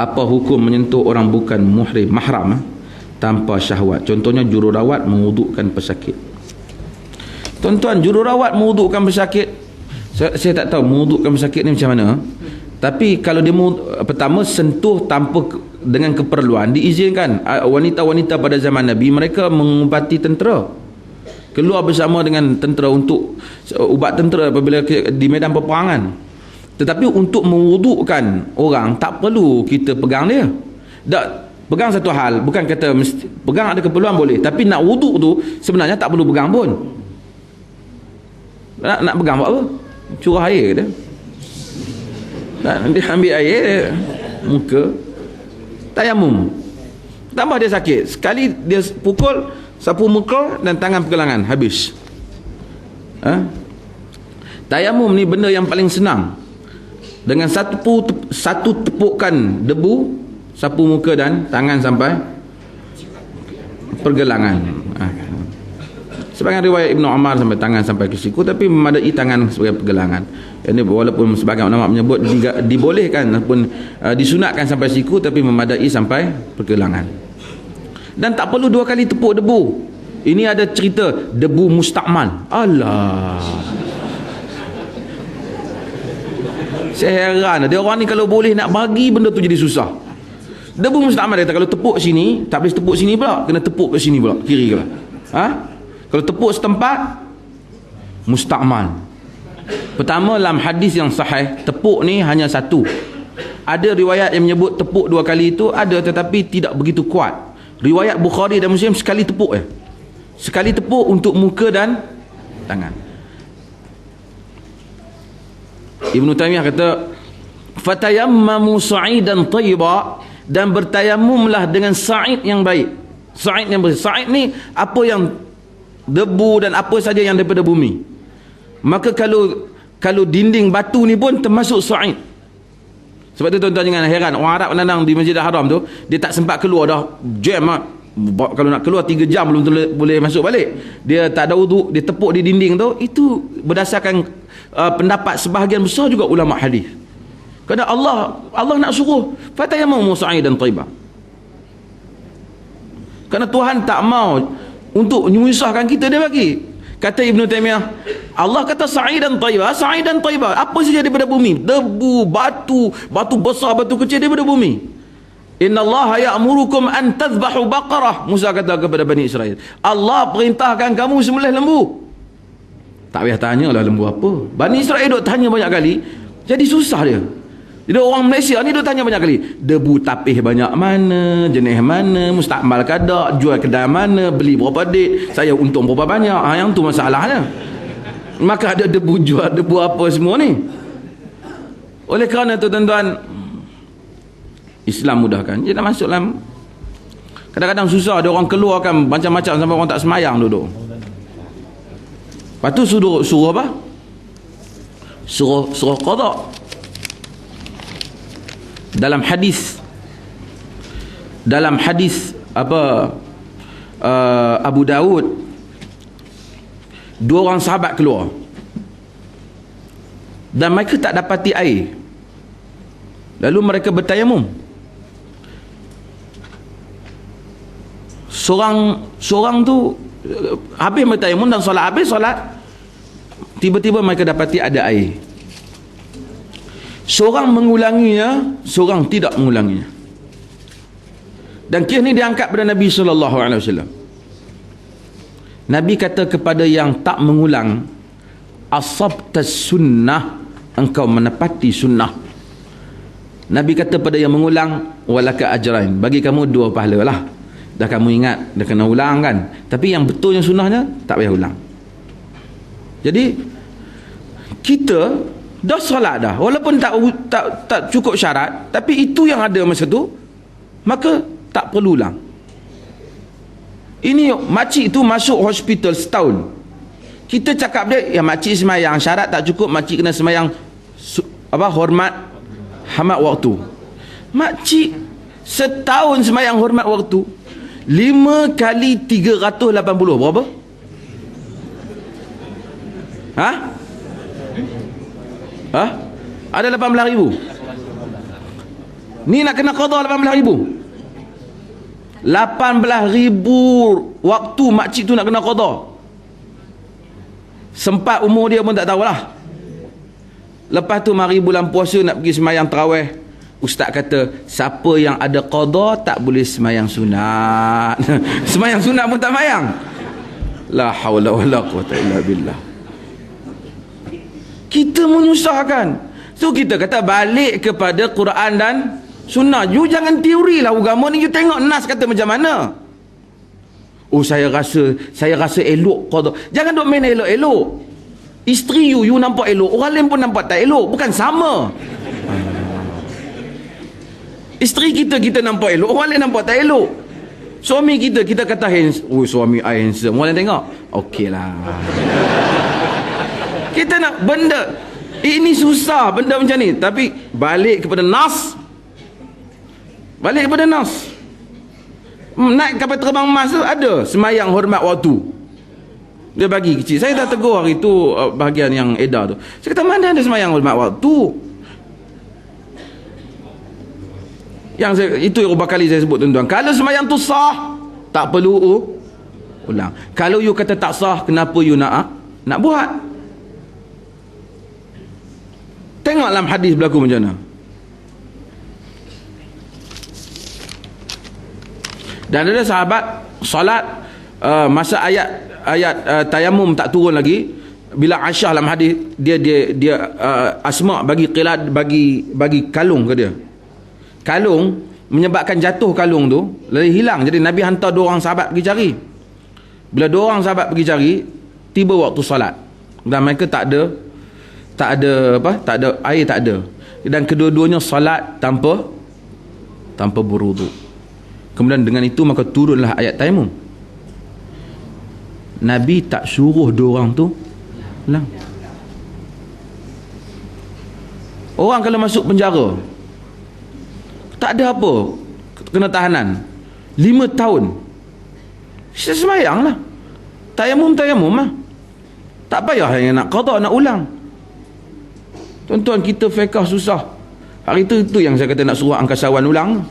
apa hukum menyentuh orang bukan muhrim mahram eh, tanpa syahwat. Contohnya jururawat mewudukkan pesakit. Tuan-tuan jururawat mewudukkan pesakit? Saya, saya tak tahu mewudukkan pesakit ni macam mana tapi kalau dia pertama sentuh tanpa dengan keperluan. Diizinkan wanita-wanita pada zaman Nabi mereka mengubati tentera. Keluar bersama dengan tentera untuk ubat tentera apabila di medan peperangan tetapi untuk mewudukkan orang tak perlu kita pegang dia. Tak pegang satu hal, bukan kata mesti, pegang ada keperluan boleh, tapi nak wuduk tu sebenarnya tak perlu pegang pun. Nak, nak pegang buat apa? Curah air dia. Nak dia ambil air muka tayamum. Tambah dia sakit. Sekali dia pukul sapu muka dan tangan pergelangan habis. Ha? Tayamum ni benda yang paling senang dengan satu satu tepukan debu sapu muka dan tangan sampai pergelangan. Ha. sebagian riwayat Ibn Umar sampai tangan sampai ke siku tapi memadai tangan sebagai pergelangan. Ini walaupun sebagian ulama menyebut dibolehkan ataupun uh, disunatkan sampai siku tapi memadai sampai pergelangan. Dan tak perlu dua kali tepuk debu. Ini ada cerita debu mustakmal Allah saya heran. Dia orang ni kalau boleh nak bagi benda tu jadi susah. Debu musta'amal dia kata kalau tepuk sini tak boleh tepuk sini pula kena tepuk ke sini pula kiri ke ha? kalau tepuk setempat musta'amal pertama dalam hadis yang sahih tepuk ni hanya satu. Ada riwayat yang menyebut tepuk dua kali itu ada tetapi tidak begitu kuat. Riwayat Bukhari dan Muslim sekali tepuk eh sekali tepuk untuk muka dan tangan Ibnu Taimiyah kata fatayammamu sa'idan tayyiba dan bertayamumlah dengan sa'id yang baik. Sa'id yang baik. Sa'id ni apa yang debu dan apa saja yang daripada bumi. Maka kalau kalau dinding batu ni pun termasuk sa'id. Sebab tu tuan-tuan jangan heran orang Arab menanang di Masjidil Haram tu dia tak sempat keluar dah jam lah. kalau nak keluar 3 jam belum boleh masuk balik. Dia tak ada wuduk, dia tepuk di dinding tu itu berdasarkan uh, pendapat sebahagian besar juga ulama hadis. Kerana Allah Allah nak suruh fatayammu dan thayyibah. Kerana Tuhan tak mau untuk menyusahkan kita dia bagi. Kata Ibn Taymiyah, Allah kata sa'idan thayyibah, sa'idan thayyibah. Apa saja daripada bumi? Debu, batu, batu besar, batu kecil daripada bumi. Inna Allah ya'murukum an tadhbahu baqarah. Musa kata kepada Bani Israel. Allah perintahkan kamu sembelih lembu. Tak payah tanya lah lembu apa. Bani Israel duk tanya banyak kali. Jadi susah dia. Jadi orang Malaysia ni duk tanya banyak kali. Debu tapih banyak mana, jenis mana, mustakmal kada, jual kedai mana, beli berapa dit, saya untung berapa banyak. Ha, yang tu masalahnya. Maka ada debu jual, debu apa semua ni. Oleh kerana tu tuan-tuan, Islam mudahkan. Dia nak masuk dalam kadang-kadang susah ada orang keluarkan macam-macam sampai orang tak semayang duduk. Lepas tu suruh, suruh apa? Suruh, suruh qadha. Dalam hadis dalam hadis apa uh, Abu Daud dua orang sahabat keluar dan mereka tak dapati air lalu mereka bertayamum seorang seorang tu habis bertayamum dan solat habis solat tiba-tiba mereka dapati ada air. Seorang mengulanginya seorang tidak mengulanginya. Dan kisah ini diangkat pada Nabi SAW Nabi kata kepada yang tak mengulang asabta sunnah engkau menepati sunnah. Nabi kata pada yang mengulang walaka ajrain. Bagi kamu dua pahala lah. Dah kamu ingat dah kena ulang kan? Tapi yang betulnya sunnahnya tak payah ulang. Jadi kita dah solat dah. Walaupun tak tak tak cukup syarat tapi itu yang ada masa tu maka tak perlu ulang. Ini makcik tu masuk hospital setahun. Kita cakap dia ya makcik semayang. Syarat tak cukup makcik kena semayang apa hormat hamat waktu. Makcik setahun semayang hormat waktu 5 kali 380 berapa? Ha? Ha? Ada 18 ribu Ni nak kena qada 18 ribu. 18 ribu waktu makcik tu nak kena qada. Sempat umur dia pun tak tahulah. Lepas tu mari bulan puasa nak pergi semayang tarawih. Ustaz kata, siapa yang ada qada tak boleh semayang sunat. semayang sunat pun tak semayang. La hawla wa la quwata illa billah. Kita menyusahkan. So kita kata balik kepada Quran dan sunnah. You jangan teori lah agama ni. You tengok nas kata macam mana. Oh saya rasa saya rasa elok qada. Jangan duk main elok-elok. Isteri you, you nampak elok. Orang lain pun nampak tak elok. Bukan sama. Isteri kita, kita nampak elok. Orang lain nampak tak elok. Suami kita, kita kata. Oh, suami I handsome. Orang lain tengok. Okey lah. Kita nak benda. Ini susah benda macam ni. Tapi balik kepada Nas. Balik kepada Nas. Hmm, naik kapal terbang emas tu ada. Semayang hormat waktu. Dia bagi kecil. Saya dah tegur hari tu uh, bahagian yang edar tu. Saya kata mana ada semayang hormat waktu. Yang saya, itu yang kali saya sebut tuan-tuan. Kalau semayang tu sah, tak perlu uh, ulang. Kalau you kata tak sah, kenapa you nak uh, nak buat? Tengok dalam hadis berlaku macam mana. Dan ada sahabat solat uh, masa ayat ayat uh, tayamum tak turun lagi bila Aisyah dalam hadis dia dia dia uh, asma bagi qilad bagi bagi kalung ke dia. Kalung menyebabkan jatuh kalung tu lalu hilang. Jadi Nabi hantar dua orang sahabat pergi cari. Bila dua orang sahabat pergi cari tiba waktu solat. Dan mereka tak ada tak ada apa? Tak ada air tak ada. Dan kedua-duanya solat tanpa tanpa berwuduk kemudian dengan itu maka turunlah ayat tayamum Nabi tak suruh dua orang tu lang. Orang kalau masuk penjara tak ada apa kena tahanan. Lima tahun. Saya semayang lah. Tayamum tayamum lah. Tak payah yang nak qada nak ulang tuan-tuan kita fiqah susah. Hari tu itu yang saya kata nak suruh angkasawan ulang